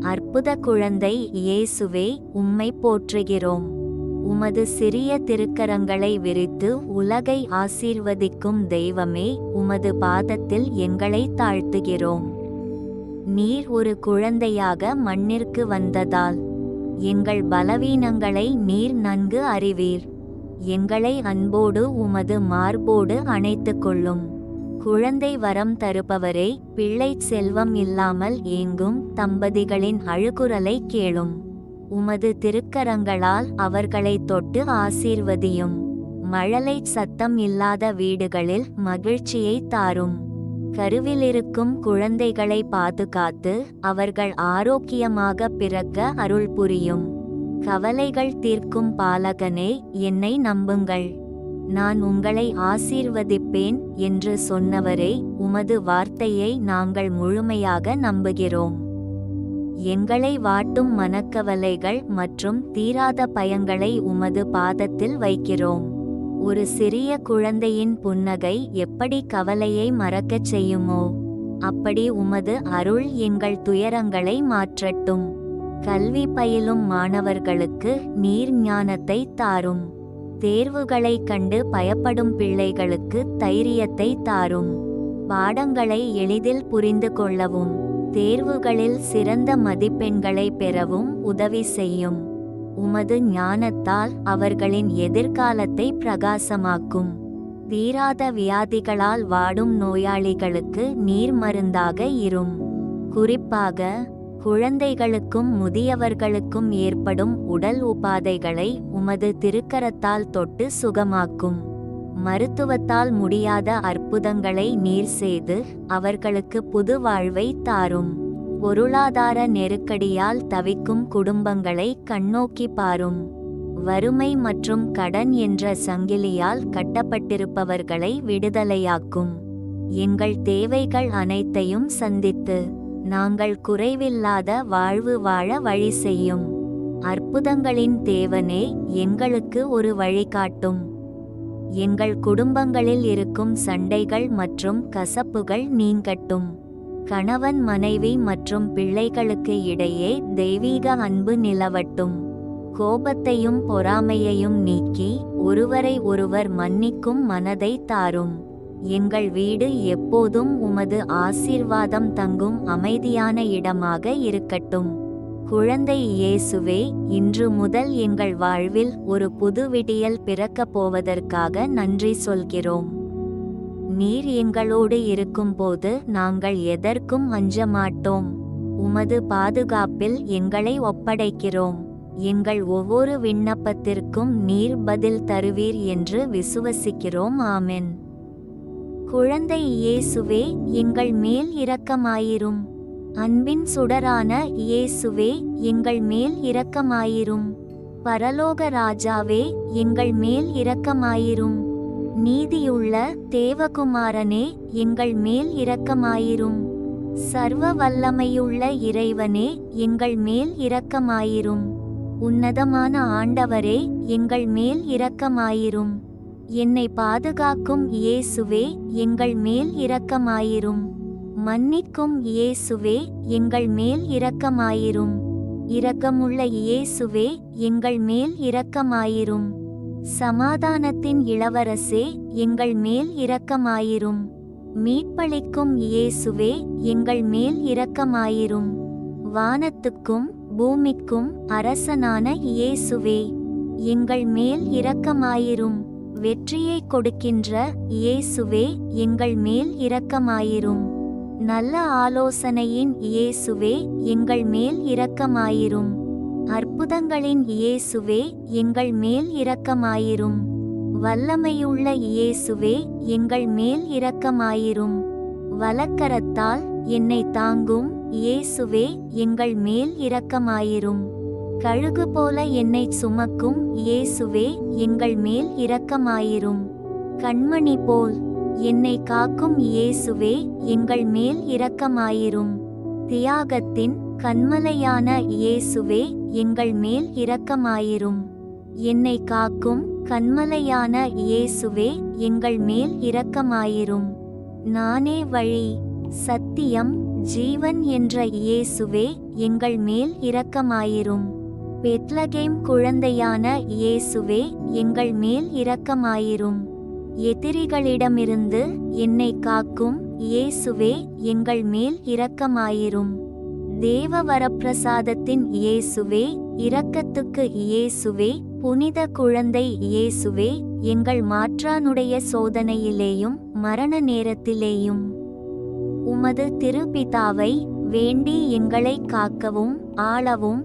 அற்புத குழந்தை இயேசுவே உம்மை போற்றுகிறோம். உமது சிறிய திருக்கரங்களை விரித்து உலகை ஆசீர்வதிக்கும் தெய்வமே உமது பாதத்தில் எங்களை தாழ்த்துகிறோம். நீர் ஒரு குழந்தையாக மண்ணிற்கு வந்ததால் எங்கள் பலவீனங்களை நீர் நன்கு அறிவீர். எங்களை அன்போடு உமது மார்போடு அணைத்துக் கொள்ளும் குழந்தை வரம் தருபவரே பிள்ளை செல்வம் இல்லாமல் ஏங்கும் தம்பதிகளின் அழுகுரலை கேளும். உமது திருக்கரங்களால் அவர்களை தொட்டு ஆசீர்வதியும். மழலை சத்தம் இல்லாத வீடுகளில் மகிழ்ச்சியை தாரும். கருவிலிருக்கும் குழந்தைகளை பாதுகாத்து அவர்கள் ஆரோக்கியமாக பிறக்க அருள் புரியும். கவலைகள் தீர்க்கும் பாலகனே என்னை நம்புங்கள். நான் உங்களை ஆசீர்வதிப்பேன் என்று சொன்னவரை உமது வார்த்தையை நாங்கள் முழுமையாக நம்புகிறோம். எங்களை வாட்டும் மனக்கவலைகள் மற்றும் தீராத பயங்களை உமது பாதத்தில் வைக்கிறோம். ஒரு சிறிய குழந்தையின் புன்னகை எப்படி கவலையை மறக்கச் செய்யுமோ அப்படி உமது அருள் எங்கள் துயரங்களை மாற்றட்டும். கல்வி பயிலும் மாணவர்களுக்கு நீர் ஞானத்தை தாரும். தேர்வுகளைக் கண்டு பயப்படும் பிள்ளைகளுக்கு தைரியத்தை தாரும். பாடங்களை எளிதில் புரிந்து கொள்ளவும் தேர்வுகளில் சிறந்த மதிப்பெண்களை பெறவும் உதவி செய்யும். உமது ஞானத்தால் அவர்களின் எதிர்காலத்தை பிரகாசமாக்கும். தீராத வியாதிகளால் வாடும் நோயாளிகளுக்கு நீர் மருந்தாக இரும். குறிப்பாக குழந்தைகளுக்கும் முதியவர்களுக்கும் ஏற்படும் உடல் உபாதைகளை உமது திருக்கரத்தால் தொட்டு சுகமாக்கும். மருத்துவத்தால் முடியாத அற்புதங்களை நீர் செய்து அவர்களுக்கு புது வாழ்வை தாரும். பொருளாதார நெருக்கடியால் தவிக்கும் குடும்பங்களை கண்ணோக்கி பாரும். வறுமை மற்றும் கடன் என்ற சங்கிலியால் கட்டப்பட்டிருப்பவர்களை விடுதலையாக்கும். எங்கள் தேவைகள் அனைத்தையும் சந்தித்து நாங்கள் குறைவில்லாத வாழ்வு வாழ வழி செய்யும். அற்புதங்களின் தேவனே எங்களுக்கு ஒரு வழிகாட்டும் எங்கள் குடும்பங்களில் இருக்கும் சண்டைகள் மற்றும் கசப்புகள் நீங்கட்டும். கணவன் மனைவி மற்றும் பிள்ளைகளுக்கு இடையே தெய்வீக அன்பு நிலவட்டும். கோபத்தையும் பொறாமையையும் நீக்கி ஒருவரை ஒருவர் மன்னிக்கும் மனதை தாரும். எங்கள் வீடு எப்போதும் உமது ஆசீர்வாதம் தங்கும் அமைதியான இடமாக இருக்கட்டும். குழந்தை இயேசுவே இன்று முதல் எங்கள் வாழ்வில் ஒரு புது விடியல் பிறக்கப் போவதற்காக நன்றி சொல்கிறோம். நீர் எங்களோடு இருக்கும்போது நாங்கள் எதற்கும் அஞ்ச மாட்டோம் உமது பாதுகாப்பில் எங்களை ஒப்படைக்கிறோம். எங்கள் ஒவ்வொரு விண்ணப்பத்திற்கும் நீர் பதில் தருவீர் என்று விசுவசிக்கிறோம். ஆமென். குழந்தை இயேசுவே எங்கள் மேல் இரக்கமாயிரும். அன்பின் சுடரான இயேசுவே எங்கள் மேல் இரக்கமாயிரும். பரலோக ராஜாவே எங்கள் மேல் இரக்கமாயிரும். நீதியுள்ள தேவகுமாரனே எங்கள் மேல் இரக்கமாயிரும். சர்வ வல்லமையுள்ள இறைவனே எங்கள் மேல் இரக்கமாயிரும். உன்னதமான ஆண்டவரே எங்கள் மேல் இரக்கமாயிரும். என்னை பாதுகாக்கும் இயேசுவே எங்கள் மேல் இரக்கமாயிரும். மன்னிக்கும் இயேசுவே எங்கள் மேல் இரக்கமாயிரும். இரக்கமுள்ள இயேசுவே எங்கள் மேல் இரக்கமாயிரும். சமாதானத்தின் இளவரசே எங்கள் மேல் இரக்கமாயிரும். மீட்பளிக்கும் இயேசுவே எங்கள் மேல் இரக்கமாயிரும். வானத்துக்கும் பூமிக்கும் அரசனான இயேசுவே எங்கள் மேல் இரக்கமாயிரும். வெற்றியை கொடுக்கின்ற இயேசுவே எங்கள் மேல் இரக்கமாயிரும். நல்ல ஆலோசனையின் இயேசுவே எங்கள் மேல் இரக்கமாயிரும். அற்புதங்களின் இயேசுவே எங்கள் மேல் இரக்கமாயிரும். வல்லமையுள்ள இயேசுவே எங்கள் மேல் இரக்கமாயிரும். வலக்கரத்தால் என்னை தாங்கும் இயேசுவே எங்கள் மேல் இரக்கமாயிரும். கழுகு போல என்னை சுமக்கும் இயேசுவே எங்கள் மேல் இரக்கமாயிரும். கண்மணி போல் என்னை காக்கும் இயேசுவே எங்கள் மேல் இரக்கமாயிரும். தியாகத்தின் கண்மலையான இயேசுவே எங்கள் மேல் இரக்கமாயிரும். என்னை காக்கும் கண்மலையான இயேசுவே எங்கள் மேல் இரக்கமாயிரும். நானே வழி சத்தியம் ஜீவன் என்ற இயேசுவே எங்கள் மேல் இரக்கமாயிரும். பெத்லகேம் குழந்தையான இயேசுவே எங்கள் மேல் இரக்கமாயிரும். எதிரிகளிடமிருந்து என்னை காக்கும் இயேசுவே எங்கள் மேல் இரக்கமாயிரும். தேவ வரப்பிரசாதத்தின் இயேசுவே இரக்கத்துக்கு இயேசுவே புனித குழந்தை இயேசுவே எங்கள் மாற்றானுடைய சோதனையிலேயும் மரண நேரத்திலேயும். உமது திருப்பிதாவை வேண்டி எங்களை காக்கவும் ஆளவும்